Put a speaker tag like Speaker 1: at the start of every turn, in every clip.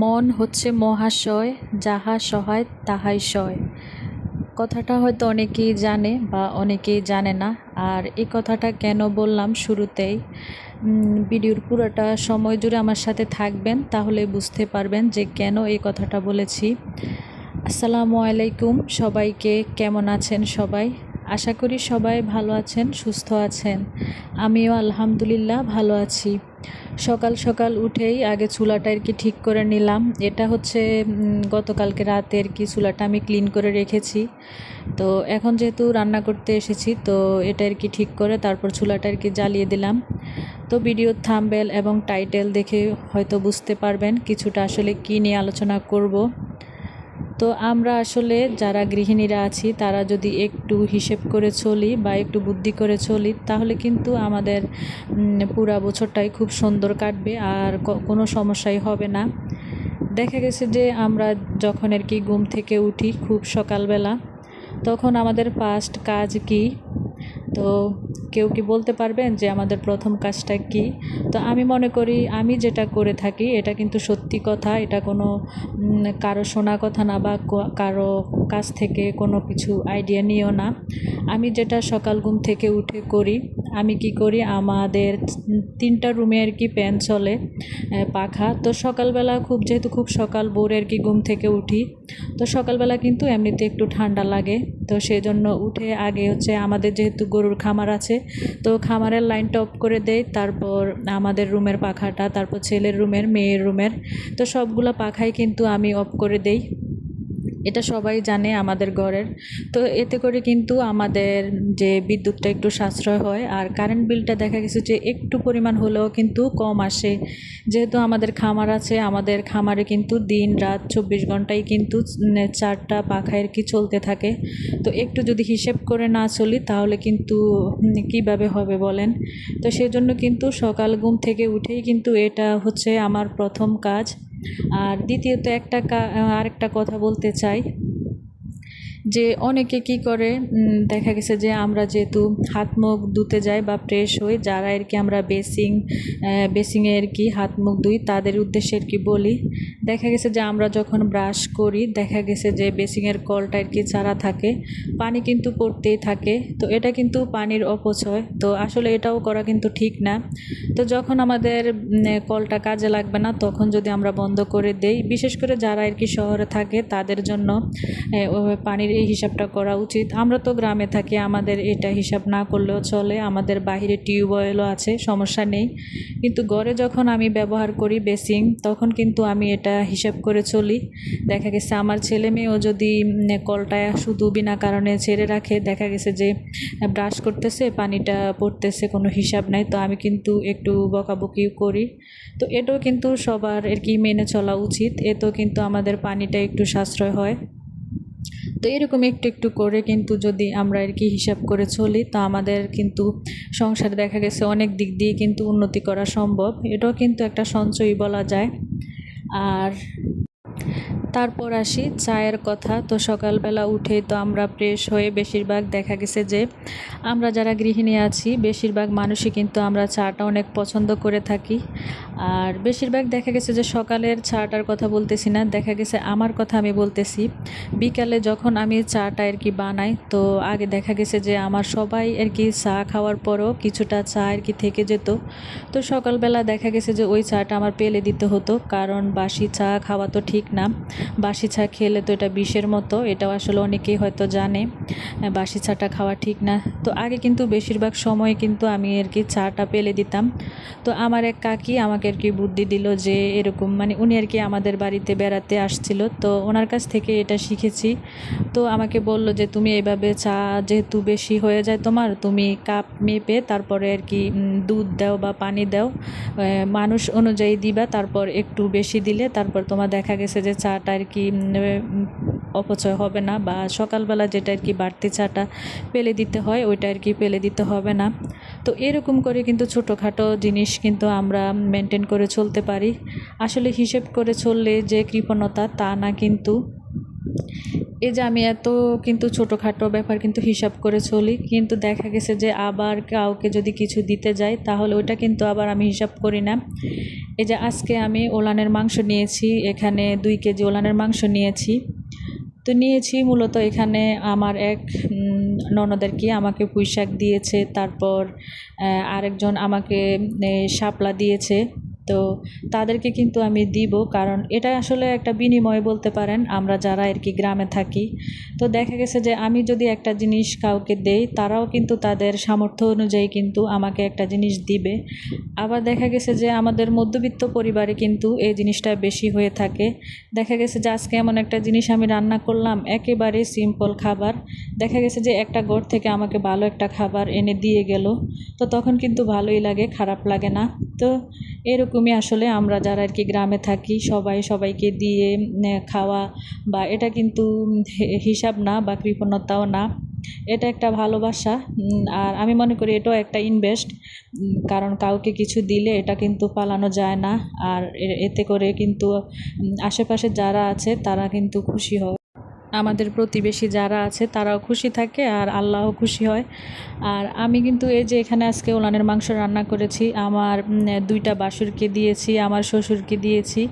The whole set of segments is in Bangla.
Speaker 1: মন হচ্ছে মহাশয়, যাহা সহায় তাহাই সয়। কথাটা হয়তো অনেকেই জানে বা অনেকেই জানে না, আর এই কথাটা কেন বললাম শুরুতেই? ভিডিওর পুরোটা সময় জুড়ে আমার সাথে থাকবেন, তাহলে বুঝতে পারবেন যে কেন এই কথাটা বলেছি। আসসালামু আলাইকুম, সবাইকে কেমন আছেন সবাই? আশা করি সবাই ভালো আছেন, সুস্থ আছেন। আমিও আলহামদুলিল্লাহ ভালো আছি। সকাল সকাল উঠেই আগে চুলাটা আর কি ঠিক করে নিলাম। এটা হচ্ছে গতকালকে রাতে আর কি চুলাটা আমি ক্লিন করে রেখেছি। তো এখন যেহেতু রান্না করতে এসেছি, তো এটা আর কি ঠিক করে তারপর চুলাটা আর কি জ্বালিয়ে দিলাম। তো ভিডিওর থাম্বেল এবং টাইটেল দেখে হয়তো বুঝতে পারবেন কিছুটা আসলে কী নিয়ে আলোচনা করব। তো আমরা আসলে যারা গৃহিণীরা আছি, তারা যদি একটু হিসেব করে চলি বা একটু বুদ্ধি করে চলি, তাহলে কিন্তু আমাদের পুরা বছরটাই খুব সুন্দর কাটবে আর কোনো সমস্যাই হবে না। দেখা গেছে যে আমরা যখন আর কি ঘুম থেকে উঠি খুব সকালবেলা, তখন আমাদের ফার্স্ট কাজ কি? তো কেউ কি বলতে পারবেন যে আমাদের প্রথম কাজটা কি? তো আমি মনে করি, আমি যেটা করে থাকি, এটা কিন্তু সত্যি কথা, এটা কোনো কারও শোনা কথা না বা কারও কাছ থেকে কোনো কিছু আইডিয়া নিও না। আমি যেটা সকাল ঘুম থেকে উঠে করি আমি কি করি? আমাদের তিনটা রুমে আর কি ফ্যান চলে পাখা। তো সকালবেলা খুব, যেহেতু খুব সকাল, ভোরে আর কি ঘুম থেকে উঠি। তো সকালবেলা কিন্তু এমনিতে একটু ঠান্ডা লাগে। তো সেই জন্য উঠে আগে হচ্ছে আমাদের যেহেতু গরুর খামার আছে, তো খামারের লাইনটা অফ করে দেয় তারপর আমাদের রুমের পাখাটা, তারপর ছেলের রুমের, মেয়ের রুমের। তো সবগুলো পাখাই কিন্তু আমি অফ করে দেই। এটা সবাই জানে আমাদের ঘরের। তো এতে করে কিন্তু আমাদের যে বিদ্যুৎটা একটু সাশ্রয় হয় আর কারেন্ট বিলটা দেখা গেছে যে একটু পরিমাণ হলেও কিন্তু কম আসে। যেহেতু আমাদের খামার আছে, আমাদের খামারে কিন্তু দিন, রাত চব্বিশ ঘন্টাই কিন্তু চারটা পাখা আর কি চলতে থাকে। তো একটু যদি হিসেব করে না চলি তাহলে কিন্তু কীভাবে হবে বলেন? তো সেজন্য কিন্তু সকাল ঘুম থেকে উঠেই কিন্তু এটা হচ্ছে আমার প্রথম কাজ। আর দ্বিতীয়ত একটা আরেকটা কথা বলতে চাই। যে অনেকে কি করে দেখা গেছে যে আমরা যেহেতু হাত মুখ ধুতে যাই বা ফ্রেশ হই, যারা আর কি আমরা বেসিং বেসিংয়ে আর কি হাত মুখ ধুই, তাদের উদ্দেশ্যে আর কি বলি। দেখা গেছে যে আমরা যখন ব্রাশ করি, দেখা গেছে যে বেসিংয়ের কলটা আর কি চারা থাকে, পানি কিন্তু পড়তেই থাকে। তো এটা কিন্তু পানির অপচয়। তো আসলে এটাও করা কিন্তু ঠিক না। তো যখন আমাদের কলটা কাজে লাগবে না, তখন যদি আমরা বন্ধ করে দেই, বিশেষ করে যারা আর কি শহরে থাকে, তাদের জন্য পানির এই হিসাবটা করা উচিত। আমরা তো গ্রামে থাকি, আমাদের এটা হিসাব না করলেও চলে। আমাদের বাইরে টিউবওয়েলও আছে, সমস্যা নেই। কিন্তু ঘরে যখন আমি ব্যবহার করি বেসিং তখন কিন্তু আমি এটা হিসাব করে চলি। দেখা গেছে আমার ছেলে মেয়েও যদি কলটা শুধু বিনা কারণে ছেড়ে রাখে, দেখা গেছে যে, ব্রাশ করতেছে, পানিটা পড়তেছে, কোনো হিসাব নাই, তো আমি কিন্তু একটু বকাবকিও করি। তো এটাও কিন্তু সবার আর কি মেনে চলা উচিত। এতেও কিন্তু আমাদের পানিটা একটু সাশ্রয় হয়। তো এরকম একটু একটু করে কিন্তু যদি আমরা আর কি হিসাব করে চলি, তো আমাদের কিন্তু সংসারে দেখা গেছে অনেক দিক দিয়ে কিন্তু উন্নতি করা সম্ভব। এটাও কিন্তু একটা সঞ্চয়ই বলা যায়। আর তারপর আসি চায়ের কথা। তো সকালবেলা উঠে তো আমরা ফ্রেশ হয়ে বেশিরভাগ দেখা গেছে যে, আমরা যারা গৃহিণী আছি, বেশিরভাগ মানুষই কিন্তু আমরা চাটা অনেক পছন্দ করে থাকি। আর বেশিরভাগ দেখা গেছে যে, সকালের চাটার কথা বলতেছি না, দেখা গেছে আমার কথা আমি বলতেছি। বিকালে যখন আমি চাটা আর কি বানাই, তো আগে দেখা গেছে যে, আমার সবাই আর কি চা খাওয়ার পরও কিছুটা চা আর কি থেকে যেত। তো সকালবেলা দেখা গেছে যে, ওই চাটা আমার পেলে দিতে হতো, কারণ বাসি চা খাওয়া তো ঠিক না। বাসি চা খেলে তো এটা বিষের মতো, এটাও আসলে অনেকেই হয়তো জানে বাসি চাটা খাওয়া ঠিক না। তো আগে কিন্তু বেশিরভাগ সময় কিন্তু আমি আর কি চাটা পেলে দিতাম। তো আমার এক কাকি আমাকে আর কি বুদ্ধি দিল যে এরকম মানে উনি আর কি আমাদের বাড়িতে বেড়াতে আসছিল, তো ওনার কাছ থেকে এটা শিখেছি। তো আমাকে বলল যে, তুমি এইভাবে চা যেহেতু বেশি হয়ে যায় তোমার, তুমি কাপ মেপে তারপরে আর কি দুধ দাও বা পানি দাও মানুষ অনুযায়ী দিবা, তারপর একটু বেশি দিলে তারপর তোমার দেখা গেছে যে চাটা আর কি অপচয় হবে না বা সকালবেলা যেটা আর কি বাড়তি চাটা পেলে দিতে হয় ওইটা আর কি পেলে দিতে হবে না। তো এরকম করে কিন্তু ছোটোখাটো জিনিস কিন্তু আমরা মেনটেন করে চলতে পারি। আসলে হিসেব করে চললে যে কৃপণতা তা না কিন্তু এই যে আমি এত কিন্তু ছোটোখাটো ব্যাপার কিন্তু হিসাব করে চলি, কিন্তু দেখা গেছে যে আবার কাউকে যদি কিছু দিতে যাই, তাহলে ওইটা কিন্তু আবার আমি হিসাব করি না। এই যে আজকে আমি ওলানের মাংস নিয়েছি, এখানে দুই কেজি ওলানের মাংস নিয়েছি। তো নিয়েছি মূলত এখানে আমার এক ননদের কি আমাকে পুঁই শাক দিয়েছে, তারপর আরেকজন আমাকে শাপলা দিয়েছে। তো তাদেরকে কিন্তু আমি দিব, কারণ এটা আসলে একটা বিনিময় বলতে পারেন, আমরা যারা আর কি গ্রামে থাকি। তো দেখা গেছে যে আমি যদি একটা জিনিস কাউকে দেই, তারাও কিন্তু তাদের সামর্থ্য অনুযায়ী কিন্তু আমাকে একটা জিনিস দিবে। আবার দেখা গেছে যে আমাদের মধ্যবিত্ত পরিবারে কিন্তু এই জিনিসটা বেশি হয়ে থাকে। দেখা গেছে যে আজকে এমন একটা জিনিস আমি রান্না করলাম, একেবারে সিম্পল খাবার। দেখা গেছে যে একটা ঘর থেকে আমাকে ভালো একটা খাবার এনে দিয়ে গেল, তো তখন কিন্তু ভালোই লাগে, খারাপ লাগে না। তো এরকমই আসলে আমরা যারা আর কি গ্রামে থাকি, সবাই সবাইকে দিয়ে খাওয়া বা এটা কিন্তু হিসাব না বা কৃপণতাও না। এটা একটা ভালোবাসা আর আমি মনে করি এটাও একটা ইনভেস্ট কারণ কাউকে কিছু দিলে এটা কিন্তু পালানো যায় না। আর এতে করে কিন্তু আশেপাশে যারা আছে তারা কিন্তু খুশি হয় আমাদের প্রতিবেশী যারা আছে, তারাও খুশি থাকে আর আল্লাহও খুশি হয়। আর আমি কিন্তু এই যে এখানে আজকে ওলানের মাংস রান্না করেছি, আমার দুইটা বাসুরকে দিয়েছি, আমার শ্বশুরকে দিয়েছি,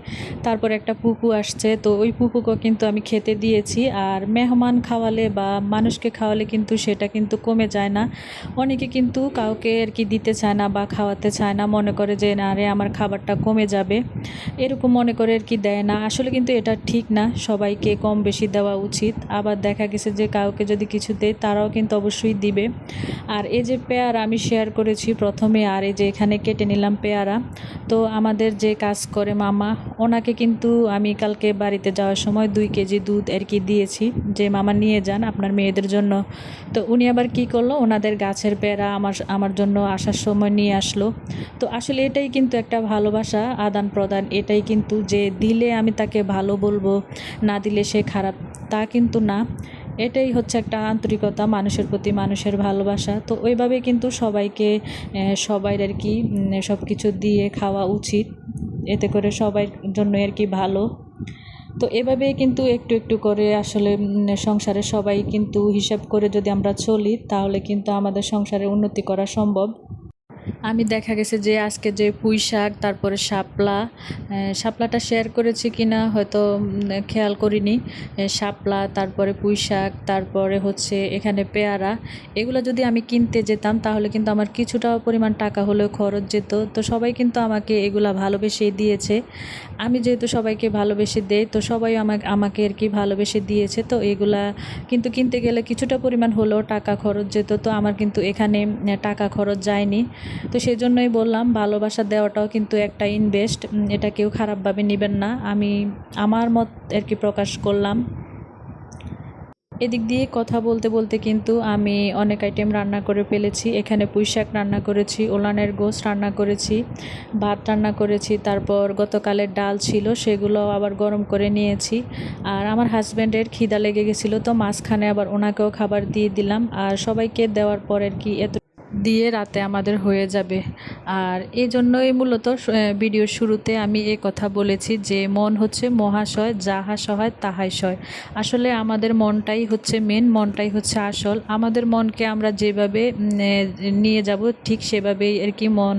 Speaker 1: তারপর একটা পুকু আসছে, তো ওই পুকুকেও কিন্তু আমি খেতে দিয়েছি। আর মেহমান খাওয়ালে বা মানুষকে খাওয়ালে কিন্তু সেটা কিন্তু কমে যায় না। অনেকে কিন্তু কাউকে আর কি দিতে চায় না বা খাওয়াতে চায় না, মনে করে যে, না রে, আমার খাবারটা কমে যাবে। এরকম মনে করে আর কি দেয় না। আসলে কিন্তু এটা ঠিক না, সবাইকে কম বেশি দেওয়া উচিত। আবার দেখা গেছে যে কাউকে যদি কিছু দেয়, তারাও কিন্তু অবশ্যই দিবে। আর এই যে পেয়ারা আমি শেয়ার করেছি প্রথমে, আর এই যে এখানে কেটে নিলাম পেয়ারা, তো আমাদের যে কাজ করে মামা, ওনাকে কিন্তু আমি কালকে বাড়িতে যাওয়ার সময় দুই কেজি দুধ আর কি দিয়েছি, যে মামা নিয়ে যান আপনার মেয়েদের জন্য। তো উনি আবার কি করল, ওনাদের গাছের পেয়ারা আমার আমার জন্য আসার সময় নিয়ে আসলো। তো আসলে এটাই কিন্তু একটা ভালোবাসা আদান প্রদান এটাই কিন্তু যে দিলে আমি তাকে ভালো বলব, না দিলে সে খারাপ। তা কিন্তু না, এটাই হচ্ছে একটা আন্তরিকতা, মানুষের প্রতি মানুষের ভালোবাসা। তো ওইভাবে কিন্তু সবাইকে সবাই আর কি সব কিছু দিয়ে খাওয়া উচিত। এতে করে সবার জন্য আর কি ভালো। তো এভাবেই কিন্তু একটু একটু করে আসলে সংসারে সবাই কিন্তু হিসাব করে যদি আমরা চলি, তাহলে কিন্তু আমাদের সংসারে উন্নতি করা সম্ভব। আমি দেখা গেছে যে আজকে যে পুঁই শাক তারপরে শাপলা শাপলাটা শেয়ার করেছি কিনা হয়তো খেয়াল করিনি। শাপলা, তারপরে পুঁই শাক তারপরে হচ্ছে এখানে পেয়ারা। এগুলো যদি আমি কিনতে যেতাম, তাহলে কিন্তু আমার কিছুটা পরিমাণ টাকা হলেও খরচ যেত। তো সবাই কিন্তু আমাকে এগুলা ভালোবেসেই দিয়েছে। আমি যেহেতু সবাইকে ভালোবেসে দেই, তো সবাই আমাকে আমাকে আর কি ভালোবেসে দিয়েছে। তো এগুলা কিন্তু কিনতে গেলে কিছুটা পরিমাণ হলেও টাকা খরচ যেত। তো আমার কিন্তু এখানে টাকা খরচ যায়নি। তো সেই জন্যই বললাম, ভালোবাসা দেওয়াটাও কিন্তু একটা ইনভেস্ট এটা কেউ খারাপভাবে নেবেন না। আমি আমার মত আর কি প্রকাশ করলাম। এদিক দিয়ে কথা বলতে বলতে কিন্তু আমি অনেক আইটেম রান্না করে ফেলেছি। এখানে পুঁই শাক রান্না করেছি, ওলানের গোস রান্না করেছি, ভাত রান্না করেছি, তারপর গতকালের ডাল ছিল, সেগুলো আবার গরম করে নিয়েছি। আর আমার হাজব্যান্ডের খিদা লেগে গেছিল, তো মাঝখানে আবার ওনাকেও খাবার দিয়ে দিলাম। আর সবাইকে দেওয়ার পর আর কি এত দিয়ে রাতে আমাদের হয়ে যাবে। আর এই জন্যই মূলত ভিডিওর শুরুতে আমি এই কথা বলেছি যে মন হচ্ছে মহাশয়, যাহা সহায় তাহাই সয়। আসলে আমাদের মনটাই হচ্ছে মেন মনটাই হচ্ছে আসল। আমাদের মনকে আমরা যেভাবে নিয়ে যাব ঠিক সেভাবেই আর কি মন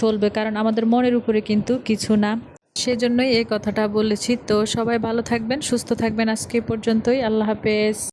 Speaker 1: চলবে। কারণ আমাদের মনের উপরে কিন্তু কিছু না। সেজন্যই এই কথাটা বলেছি। তো সবাই ভালো থাকবেন, সুস্থ থাকবেন। আজকে এ পর্যন্তই। আল্লাহ হাফেজ।